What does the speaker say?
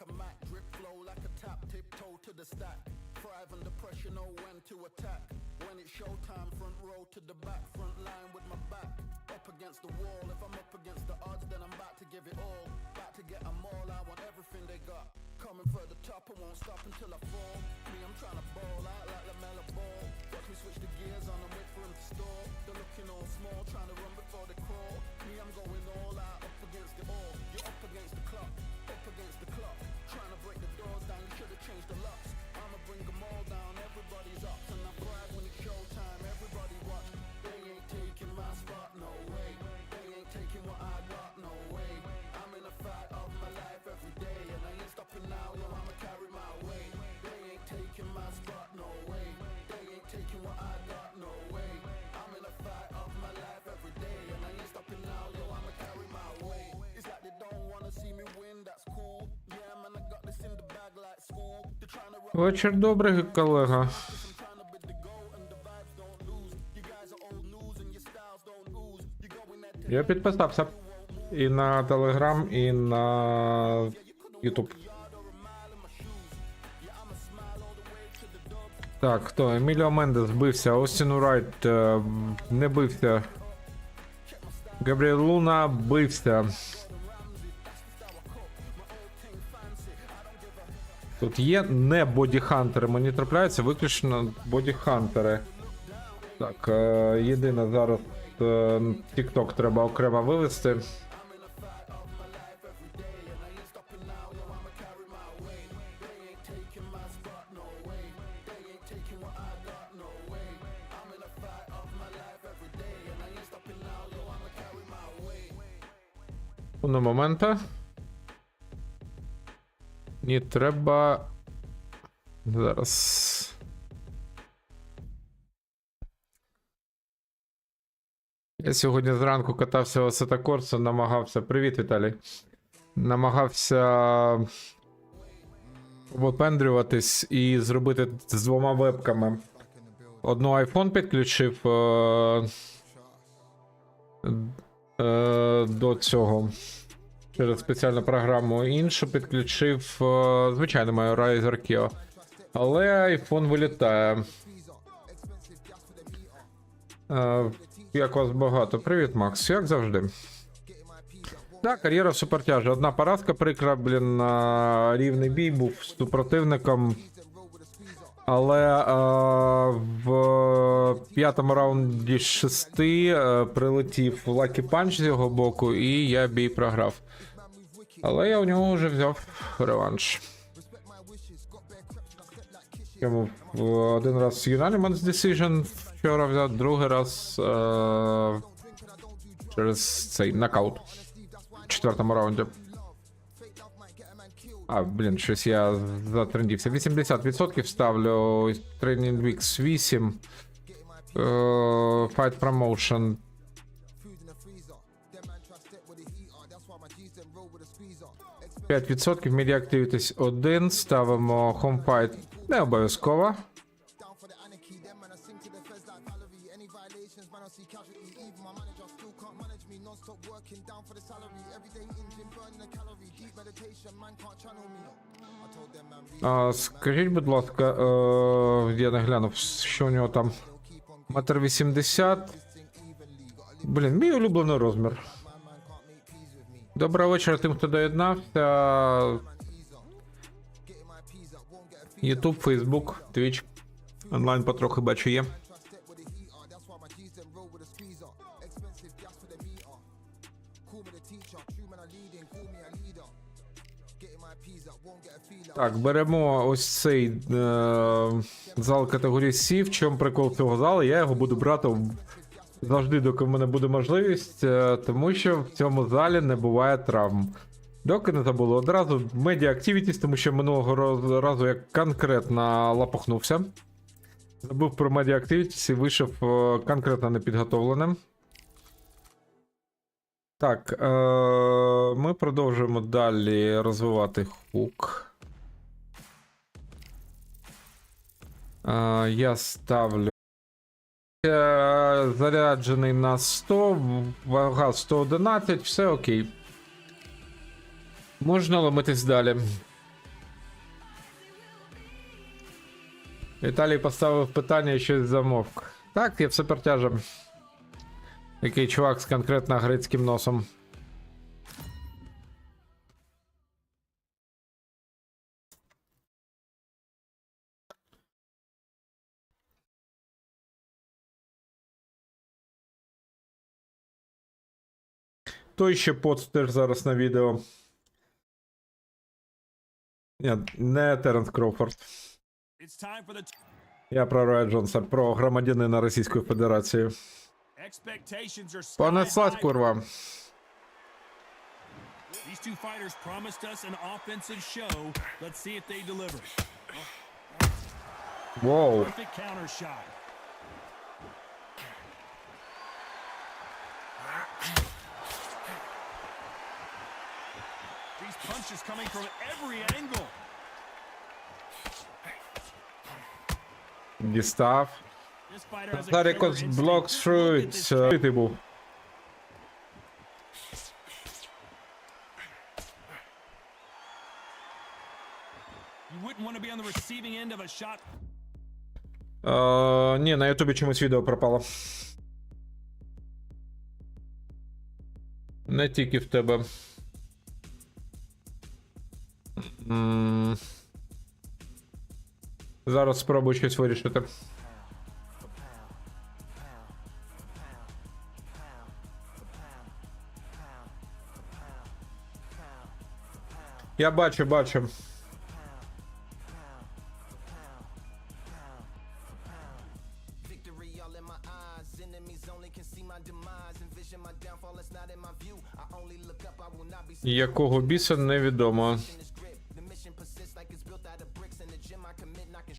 like a Mac, drip flow like a tap, tiptoe to the stack. Thrive under pressure, know when to attack. When it's showtime, front row to the back, front line with my back. Up against the wall, if I'm up against the odds, then I'm about to give it all. About to get them all, I want everything they got. Coming for the top, I won't stop until I fall. Me, I'm trying to ball out like mellow ball. Watch switch the gears on and wait for him to stall. They're looking all small, trying to run before they crawl. Me, I'm going all out, up against it all. You're up against the clock, up against the clock. You going at Я підписався. І на Телеграм, і на Ютуб. Так, хто? Еміліо Мендес збився, Остін Урайт е, не бився. Габріел Луна бився. Тут є не бодіхантери, мені трапляються виключно бодіхантери. Так, е, єдине зараз е, TikTok треба окремо вивести. Одного момента. Ні, треба. Зараз. Я сьогодні зранку катався Осета Корсо, намагався. Привіт, Віталій. Намагався випендрюватись і зробити з двома вебками. Одну iPhone підключив е- е- до цього через спеціальну програму. Іншу підключив е- звичайно мою Razer Kio. Але iPhone вилітає. Е, як вас багато. Привіт, Макс. Як завжди. Так, кар'єра в. Одна поразка прикра, блін, рівний бій був з супротивником. Але е, в п'ятому раунді шести прилетів Lucky Punch з його боку, і я бій програв. Але я у нього вже взяв реванш. Йому в один раз Unanimous Decision вчора взяв, другий раз е, через цей нокаут в четвертому раунді. А, блін, щось я затрендівся. 80% ставлю Training Weeks 8. е, Fight Promotion. П'ять відсотків Media Activities 1. Ставимо Home Fight. Не обов'язково. А, скажіть, будь ласка, е, я не глянув, що у нього там. Метр 80. Блін, мій улюблений розмір. Доброго вечора тим, хто доєднався. Ютуб, Фейсбук, Твіч. Онлайн потрохи бачу є. Так, беремо ось цей е, зал категорії C. В чому прикол цього залу? Я його буду брати завжди, доки в мене буде можливість, е, тому що в цьому залі не буває травм. Доки не забули одразу Media Activities, тому що минулого разу я конкретно лапохнувся. Забув про Media Activities і вийшов е, конкретно непідготовленим. Так, е, ми продовжуємо далі розвивати хук. Е, я ставлю. Е, заряджений на 100, вага 111, все окей. Можна ломитись далі. Віталій поставив питання і щось замовк. Так, я все протяжем. Який чувак з конкретно грецьким носом. Той ще поц теж зараз на відео. Ні, не Теренс Кроуфорд. Я про Роя Джонса, про громадянина Російської Федерації. Понеслась, курва. These two fighters promised us an offensive show. Let's see if they deliver. Воу. Perfect counter shot. Punches coming from every angle. Дістав. Killer instinct. блок шрують. Ти був. Е, ні, на Ютубі чомусь відео пропало. Не тільки в тебе. М. Зараз спробую щось вирішити. Я бачу, бачу. Якого біса невідомо. mission persists like it's built out of bricks. In the gym I commit knocking